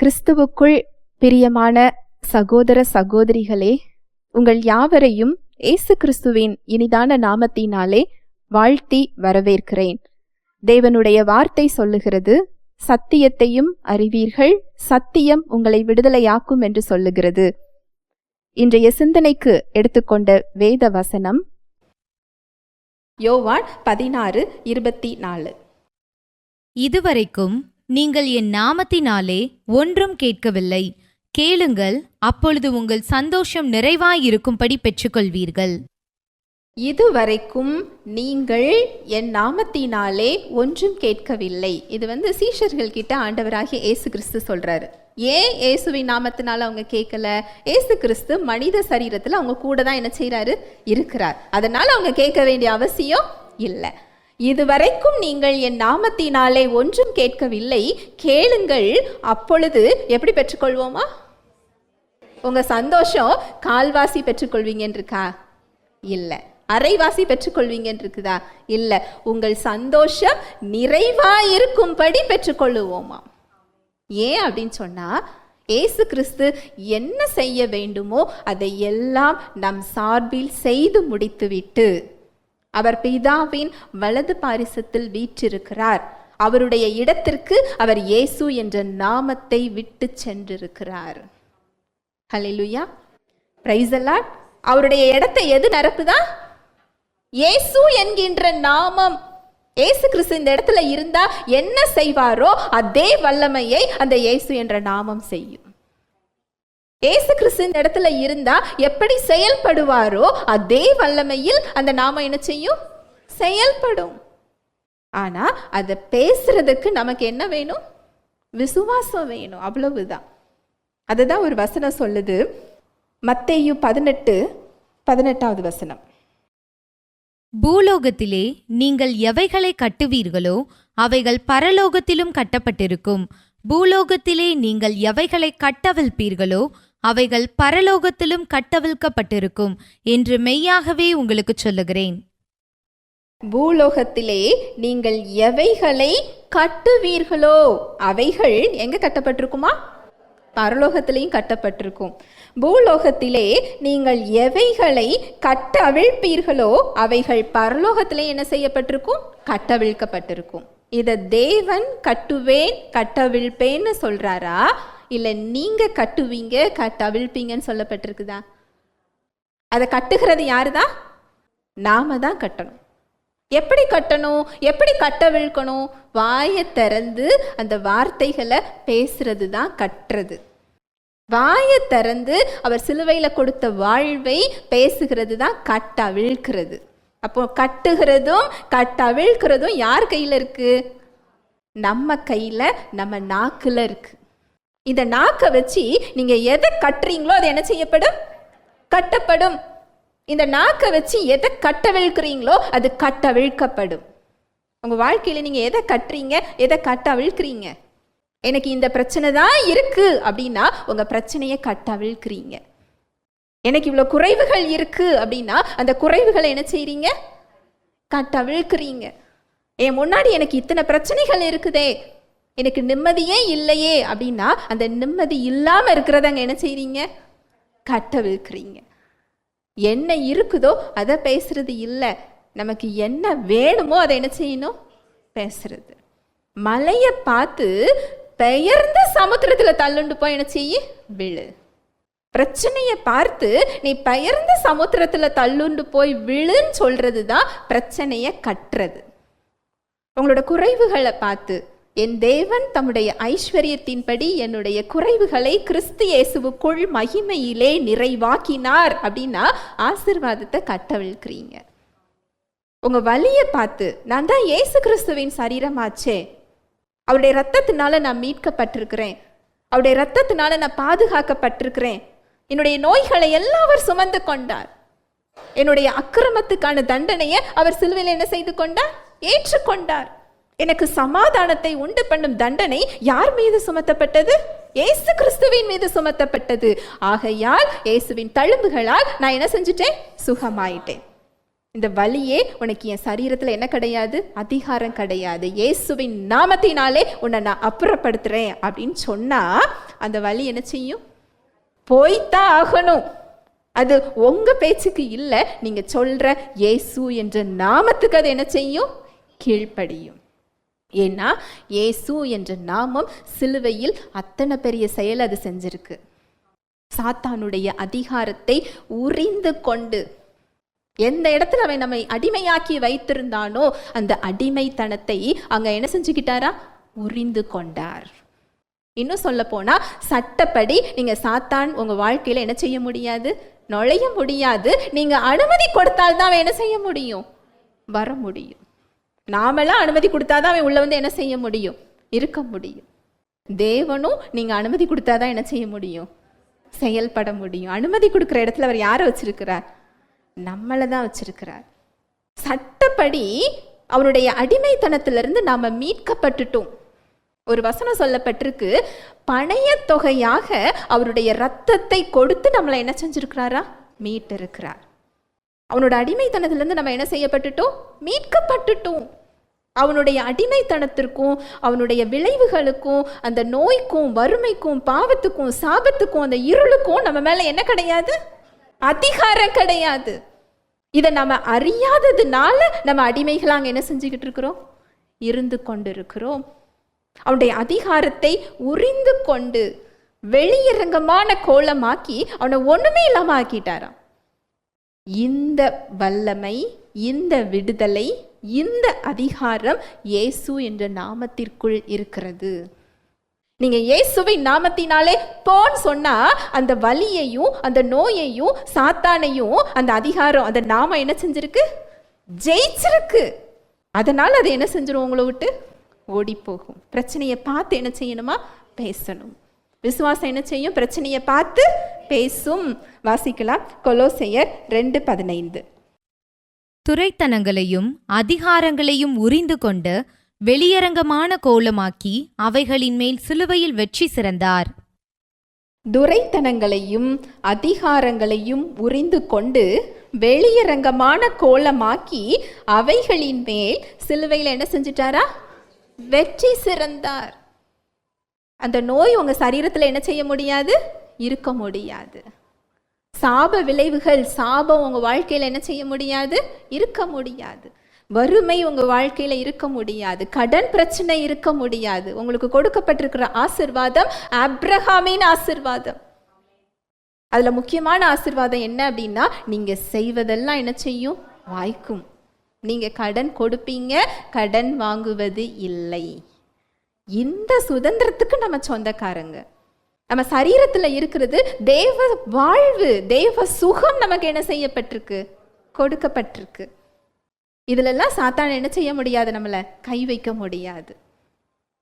கிறிஸ்துவுக்குள் பிரியமான சகோதர சகோதரிகளே உங்கள் யாவரையும் இயேசு கிறிஸ்துவின் இனிதான நாமத்தினாலே வாழ்த்தி வரவேற்கிறேன். தேவனுடைய வார்த்தை சொல்லுகிறது சத்தியத்தையும் அறிவீர்கள் சத்தியம் உங்களை விடுதலையாக்கும் என்று சொல்லுகிறது. இன்றைய சிந்தனைக்கு எடுத்துக்கொண்ட வேத வசனம் யோவான் பதினாறு இருபத்தி நாலு. இதுவரைக்கும் நீங்கள் என் நாமத்தினாலே ஒன்றும் கேட்கவில்லை. கேளுங்கள் அப்பொழுது உங்கள் சந்தோஷம் நிறைவாயிருக்கும்படி பெற்றுக்கொள்வீர்கள். இதுவரைக்கும் நீங்கள் என் நாமத்தினாலே ஒன்றும் கேட்கவில்லை. இது வந்து சீஷர்கள் கிட்ட ஆண்டவராகிய இயேசு கிறிஸ்து சொல்றாரு. ஏன் இயேசுவின் நாமத்தினால அவங்க கேட்கல? ஏசு கிறிஸ்து மனித சரீரத்தில் அவங்க கூட தான் என்ன செய்கிறாரு இருக்கிறார். அதனால அவங்க கேட்க வேண்டிய அவசியம் இல்லை. இதுவரைக்கும் நீங்கள் என் நாமத்தினாலே ஒன்றும் கேட்கவில்லை. கேளுங்கள். அப்பொழுது எப்படி பெற்றுக்கொள்வோமா? உங்க சந்தோஷம் கால்வாசி பெற்றுக்கொள்வீங்கன்னு இருக்கா இல்லை. அரைவாசி பெற்றுக்கொள்வீங்கன்னு இருக்குதா இல்லை. உங்கள் சந்தோஷம் நிறைவாயிருக்கும்படி பெற்றுக்கொள்ளுவோமா ஏன் அப்படின்னு சொன்னா ஏசு கிறிஸ்து என்ன செய்ய வேண்டுமோ அதை எல்லாம் நம் சார்பில் செய்து முடித்துவிட்டு அவர் பிதாவின் வலது பாரிசத்தில் வீற்றிருக்கிறார். அவருடைய இடத்திற்கு அவர் இயேசு என்ற நாமத்தை விட்டு சென்றிருக்கிறார். ஹலிலுயா பிரைஸ் அவருடைய இடத்தை எது நிரப்புதா? இயேசு என்கின்ற நாமம். இயேசு கிறிஸ்து இந்த இடத்துல இருந்தா என்ன செய்வாரோ அதே வல்லமையை அந்த இயேசு என்ற நாமம் செய்யும். இயேசு கிறிஸ்து இந்த இடத்துல இருந்தா எப்படி செயல்படுவாரோ அதே வல்லமையில் அந்த நாம என்ன செய்யும்? செயல்படும். ஆனா அதை பேசுறதுக்கு நமக்கு என்ன வேணும்? விசுவாசம் வேணும். அவ்வளவுதான். அதுதான் ஒரு வசனம் சொல்லுது. மத்தேயு பதினெட்டு பதினெட்டாவது வசனம். பூலோகத்திலே நீங்கள் எவைகளை கட்டுவீர்களோ அவைகள் பரலோகத்திலும் கட்டப்பட்டிருக்கும். பூலோகத்திலே நீங்கள் எவைகளை கட்டவிழ்ப்பீர்களோ அவைகள் பரலோகத்திலும் கட்டவிழ்க்கப்பட்டிருக்கும் என்று மெய்யாகவே உங்களுக்கு சொல்லுகிறேன். பூலோகத்திலே நீங்கள் எவைகளை கட்டுவீர்களோ அவைகள் எங்க கட்டப்பட்டிருக்குமா? பரலோகத்திலையும் கட்டப்பட்டிருக்கும். பூலோகத்திலே நீங்கள் எவைகளை கட்டவிழ்ப்பீர்களோ அவைகள் பரலோகத்திலே என்ன செய்யப்பட்டிருக்கும்? கட்டவிழ்க்கப்பட்டிருக்கும். இதை தேவன் கட்டுவேன் கட்டவிழ்ப்பேன்னு சொல்றாரா? இல்லை நீங்கள் கட்டுவீங்க கட்டவிழ்ப்பீங்கன்னு சொல்லப்பட்டிருக்குதா? அதை கட்டுகிறது யாரு தான் நாம தான் கட்டணும். எப்படி கட்டணும்? எப்படி கட்டவிழ்க்கணும் வாயை திறந்து அந்த வார்த்தைகளை பேசுறது தான் கட்டுறது வாயை திறந்து அவர் சிலுவையில் கொடுத்த வாழ்வை பேசுகிறது தான் கட்டவிழ்க்கிறது. அப்போ கட்டுகிறதும் கட்டவிழ்க்கிறதும் யார் கையில் இருக்கு? நம்ம கையில் நம்ம நாக்கில் இருக்கு. இந்த நாக்கை வச்சு நீங்கள் எதை கட்டுறீங்களோ அது என்ன செய்யப்படும்? கட்டப்படும். இந்த நாக்கை வச்சு எதை கட்டவிழ்க்கிறீங்களோ அது கட்டவிழ்க்கப்படும். உங்கள் வாழ்க்கையில் நீங்கள் எதை கட்டுறீங்க? எதை கட்டவிழ்க்கிறீங்க? எனக்கு இந்த பிரச்சனை தான் இருக்கு அப்படின்னா உங்கள் பிரச்சனையை கட்டவிழ்க்கிறீங்க. எனக்கு இவ்வளோ குறைவுகள் இருக்கு அப்படின்னா அந்த குறைவுகளை என்ன செய்றீங்க? கட்டவிழ்க்கிறீங்க. என் முன்னாடி எனக்கு இத்தனை பிரச்சனைகள் இருக்குதே. எனக்கு நிம்மதியே இல்லையே அப்படின்னா அந்த நிம்மதி இல்லாமல் இருக்கிறதாங்க என்ன செய்கிறீங்க கட்டவிழ்க்கிறீங்க என்ன இருக்குதோ அதை பேசுறது இல்லை. நமக்கு என்ன வேணுமோ அதை என்ன செய்யணும்? பேசுறது. மலையை பார்த்து பெயர்ந்து சமுத்திரத்தில் தள்ளுண்டு போய் என்ன செய்ய? விழு. பிரச்சனையை பார்த்து நீ பெயர்ந்து சமுத்திரத்தில் தள்ளுண்டு போய் விழுன்னு சொல்றது தான் பிரச்சனையை கட்டுறது. உங்களோட குறைவுகளை பார்த்து என் தேவன் தம்முடைய ஐஸ்வர்யத்தின்படி என்னுடைய குறைவுகளை கிறிஸ்து இயேசுவுக்குள் மகிமையிலே நிறைவாக்கினார் அப்படின்னா ஆசிர்வாதத்தை கட்டவிழ்க்கிறீங்க. உங்க வழியை பார்த்து நான் தான் இயேசு கிறிஸ்துவின் சரீரமாச்சே. அவருடைய ரத்தத்தினால நான் மீட்கப்பட்டிருக்கிறேன். அவருடைய ரத்தத்தினால நான் பாதுகாக்கப்பட்டிருக்கிறேன். என்னுடைய நோய்களை எல்லாம் அவர் சுமந்து கொண்டார். என்னுடைய அக்கிரமத்துக்கான தண்டனையை அவர் சிலுவையில் என்ன செய்து கொண்டார்? ஏற்றுக்கொண்டார். எனக்கு சமாதானத்தை உண்டு பண்ணும் தண்டனை யார் மீது சுமத்தப்பட்டது? ஏசு கிறிஸ்துவின் மீது சுமத்தப்பட்டது. ஆகையால் இயேசுவின் தழும்புகளால் நான் என்ன செஞ்சுட்டேன்? சுகமாயிட்டேன். இந்த வலியே உனக்கு என் சரீரத்தில் என்ன கிடையாது? அதிகாரம் கிடையாது. இயேசுவின் நாமத்தினாலே உன்னை நான் அப்புறப்படுத்துகிறேன் அப்படின்னு சொன்னால் அந்த வலி என்ன செய்யும்? போய்த்தான் ஆகணும். அது உங்க பேச்சுக்கு இல்லை. நீங்க சொல்ற இயேசு என்ற நாமத்துக்கு அது என்ன செய்யும்? கீழ்ப்படியும். ஏன்னா ஏசு என்ற நாமம் சிலுவையில் அத்தனை பெரிய செயல் அது செஞ்சிருக்கு. சாத்தானுடைய அதிகாரத்தை உறிந்து கொண்டு எந்த இடத்துல அவன் நம்மை அடிமையாக்கி வைத்திருந்தானோ அந்த அடிமைத்தனத்தை அங்க என்ன செஞ்சுக்கிட்டாரா? உரிந்து கொண்டார். இன்னும் சொல்ல போனா சட்டப்படி நீங்க சாத்தான் உங்க வாழ்க்கையில என்ன செய்ய முடியாது? நுழைய முடியாது. நீங்க அனுமதி கொடுத்தால்தான் அவன் என்ன செய்ய முடியும்? வர முடியும். நாமெல்லாம் அனுமதி கொடுத்தாதான் அவன் உள்ள வந்து என்ன செய்ய முடியும்? இருக்க முடியும். தேவனும் நீங்க அனுமதி கொடுத்தாதான் என்ன செய்ய முடியும்? செயல்பட முடியும். அனுமதி கொடுக்குற இடத்துல அவர் யாரை வச்சிருக்கிறார்? நம்மளை தான் வச்சிருக்கிறார். சட்டப்படி அவருடைய அடிமைத்தனத்திலிருந்து நாம் மீட்கப்பட்டுட்டோம். ஒரு வசனம் சொல்லப்பட்டிருக்கு பணைய தொகையாக அவருடைய ரத்தத்தை கொடுத்து நம்மளை என்ன செஞ்சிருக்கிறாரா? மீட்டிருக்கிறார். அவனோட அடிமைத்தனத்திலேருந்து நம்ம என்ன செய்யப்பட்டுட்டோம்? மீட்கப்பட்டுட்டோம். அவனுடைய அடிமைத்தனத்திற்கும் அவனுடைய விளைவுகளுக்கும் அந்த நோய்க்கும் வறுமைக்கும் பாவத்துக்கும் சாபத்துக்கும் அந்த இருளுக்கும் நம்ம மேலே என்ன கிடையாது? அதிகாரம் கிடையாது. இதை நம்ம அறியாததுனால நம்ம அடிமைகளா அங்கே என்ன செஞ்சுக்கிட்டு இருக்கிறோம்? இருந்து கொண்டிருக்கிறோம். அவனுடைய அதிகாரத்தை உறிந்து கொண்டு வெளியரங்கமான கோலமாக்கி அவனை ஒண்ணுமே இல்லாம ஆக்கிட்டாராம். இந்த வல்லமை இந்த விடுதலை இந்த அதிகாரம் இயேசு என்ற நாமத்திற்குள் இருக்கிறது. நீங்க இயேசுவை நாமத்தினாலே போன்னு சொன்னா அந்த வலியையும் அந்த நோயையும் சாத்தானையும் அந்த அதிகாரம் அந்த நாமம் என்ன செஞ்சிருக்கு? ஜெயிச்சிருக்கு. அதனால அது என்ன செஞ்சிடும் உங்களை விட்டு? ஓடி போகும் பிரச்சனையை பார்த்து என்ன செய்யணுமா? பேசணும். விசுவாசம் என்ன செய்யும் பிரச்சனையை பார்த்து பேசும் வாசிக்கலாம். கொலோசையர் ரெண்டு பதினைந்து. துரைத்தனங்களையும் அதிகாரங்களையும் உரிந்து கொண்டு வெளியரங்கமான கோலமாக்கி அவைகளின் மேல் சிலுவையில் வெற்றி சிறந்தார். துரைத்தனங்களையும் அதிகாரங்களையும் உரிந்து கொண்டு வெளியரங்கமான கோலமாக்கி அவைகளின் மேல் சிலுவையில் என்ன செஞ்சிட்டாரா? வெற்றி சிறந்தார். அந்த நோய் உங்க சரீரத்தில் என்ன செய்ய முடியாது? இருக்க முடியாது. சாப விளைவுகள் சாபம் உங்க வாழ்க்கையில் என்ன செய்ய முடியாது? இருக்க முடியாது. வறுமை உங்க வாழ்க்கையில் இருக்க முடியாது. கடன் பிரச்சனை இருக்க முடியாது. உங்களுக்கு கொடுக்கப்பட்டிருக்கிற ஆசிர்வாதம் அப்ரஹாமின் ஆசிர்வாதம். அதுல முக்கியமான ஆசிர்வாதம் என்ன அப்படின்னா நீங்க செய்வதெல்லாம் என்ன செய்யும்? வாய்க்கும். நீங்க கடன் கொடுப்பீங்க கடன் வாங்குவது இல்லை. இந்த சுதந்திரத்துக்கு நம்ம சொந்தக்காரங்க. நம்ம சரீரத்தில் இருக்கிறது தேவ வாழ்வு தேவ சுகம் நமக்கு என்ன செய்யப்பட்டிருக்கு? கொடுக்கப்பட்டிருக்கு. இதுலெல்லாம் சாத்தான் என்ன செய்ய முடியாது நம்மளை? கை வைக்க முடியாது.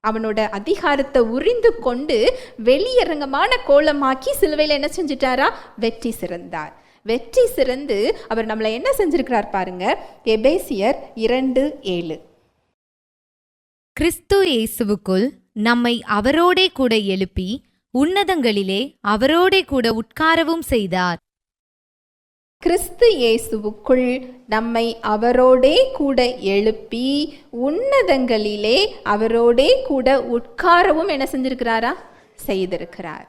அவனோட அதிகாரத்தை உறிந்து கொண்டு வெளியரங்கமான கோலமாக்கி சிலுவையில் என்ன செஞ்சிட்டாரா? வெற்றி சிறந்தார். வெற்றி சிறந்து அவர் நம்மளை என்ன செஞ்சிருக்கிறார் பாருங்க? எபேசியர் இரண்டு ஏழு. கிறிஸ்து இயேசுவுக்குள் நம்மை அவரோடே கூட எழுப்பி உன்னதங்களிலே அவரோடே கூட உட்காரவும் செய்தார். கிறிஸ்து இயேசுவுக்குள் நம்மை அவரோடே கூட எழுப்பி உன்னதங்களிலே அவரோடே கூட உட்காரவும் என்ன செஞ்சிருக்கிறாரா? செய்திருக்கிறார்.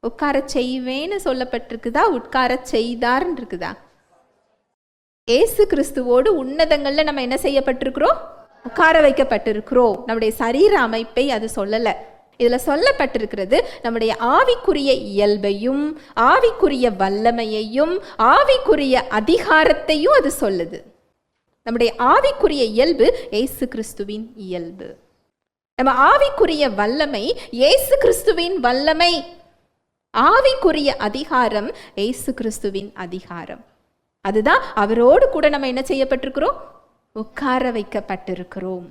உட்கார செய்வேன்னு சொல்லப்பட்டிருக்குதா? உட்கார செய்தார்ன்னு இருக்குதா? ஏசு கிறிஸ்துவோடு உன்னதங்களில் நம்ம என்ன செய்யப்பட்டிருக்கிறோம்? உட்கார வைக்கப்பட்டிருக்கிறோம். நம்முடைய சரீர அமைப்பை அது சொல்லலை. இதில் சொல்லப்பட்டிருக்கிறது நம்முடைய ஆவிக்குரிய இயல்பையும் ஆவிக்குரிய வல்லமையையும் ஆவிக்குரிய அதிகாரத்தையும் அது சொல்லுது. நம்முடைய ஆவிக்குரிய இயல்பு ஏசு கிறிஸ்துவின் இயல்பு. நம்ம ஆவிக்குரிய வல்லமை ஏசு கிறிஸ்துவின் வல்லமை. ஆவிக்குரிய அதிகாரம் ஏசு கிறிஸ்துவின் அதிகாரம். அதுதான் அவரோடு கூட நம்ம என்ன செய்யப்பட்டிருக்கிறோம்? உட்கார வைக்கப்பட்டிருக்கிறோம்.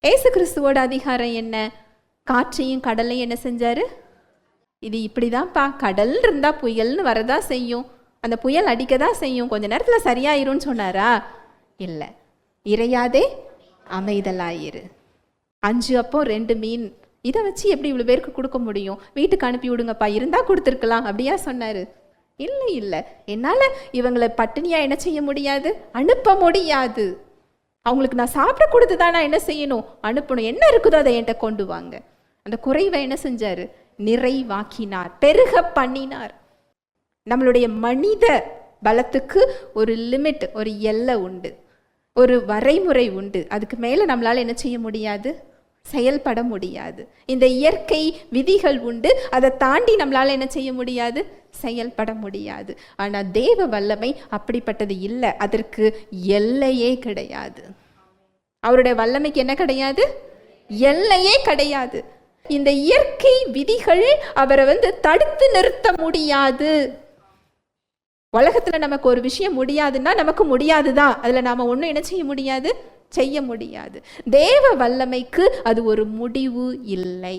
ஏசு கிறிஸ்துவோட அதிகாரம் என்ன? காற்றையும் கடலையும் என்ன செஞ்சாரு? இது இப்படிதான்ப்பா. கடல் இருந்தா புயல்னு வரதா செய்யும். அந்த புயல் அடிக்க தான் செய்யும். கொஞ்ச நேரத்தில் சரியாயிரும்னு சொன்னாரா? இல்லை. இறையாதே அமைதலாயிரு. அஞ்சு அப்போ ரெண்டு மீன். இதை வச்சு எப்படி இவ்வளோ பேருக்கு கொடுக்க முடியும்? வீட்டுக்கு அனுப்பி விடுங்கப்பா. இருந்தால் கொடுத்துருக்கலாம். அப்படியா சொன்னார். இல்லை இல்லை. என்னால் இவங்களை பட்டினியாக என்ன செய்ய முடியாது? அனுப்ப முடியாது. அவங்களுக்கு நான் சாப்பிட கொடுத்து தான் நான் என்ன செய்யணும்? அனுப்பணும். என்ன இருக்குதோ அதை என்கிட்ட கொண்டு வாங்க. அந்த குறைவை என்ன செஞ்சார்? நிறைவாக்கினார். பெருக பண்ணினார். நம்மளுடைய மனித பலத்துக்கு ஒரு லிமிட் ஒரு எல்லை உண்டு. ஒரு வரைமுறை உண்டு. அதுக்கு மேலே நம்மளால் என்ன செய்ய முடியாது? செயல்பட முடியாது. இந்த இயற்கை விதிகள் உண்டு. அதை தாண்டி நம்மளால் என்ன செய்ய முடியாது? செயல்பட முடியாது. ஆனால் தேவ வல்லமை அப்படிப்பட்டது இல்லை. அதற்கு எல்லையே கிடையாது. அவருடைய வல்லமைக்கு என்ன கிடையாது? எல்லையே கிடையாது. இந்த இயற்கை விதிகள் அவரை வந்து தடுத்து நிறுத்த முடியாது. உலகத்துல நமக்கு ஒரு விஷயம் முடியாதுன்னா நமக்கு முடியாதுதான். அதுல நாம ஒன்றும் என்ன செய்ய முடியாது? செய்ய முடியாது. தேவ வல்லமைக்கு அது ஒரு முடிவு இல்லை.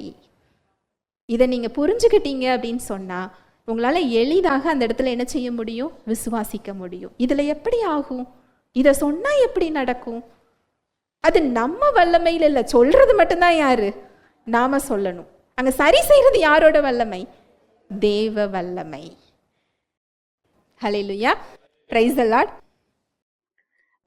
இதை நீங்கள் புரிஞ்சுக்கிட்டீங்க அப்படின்னு சொன்னால் உங்களால் எளிதாக அந்த இடத்துல என்ன செய்ய முடியும்? விசுவாசிக்க முடியும். இதில் எப்படி ஆகும்? இதை சொன்னால் எப்படி நடக்கும்? அது நம்ம வல்லமையில் இல்லை சொல்கிறது மட்டும்தான் யாரு? நாம் சொல்லணும். அங்கே சரி செய்கிறது யாரோட வல்லமை? தேவ வல்லமை. ஹலே லுயா ப்ரைஸ் அலாட்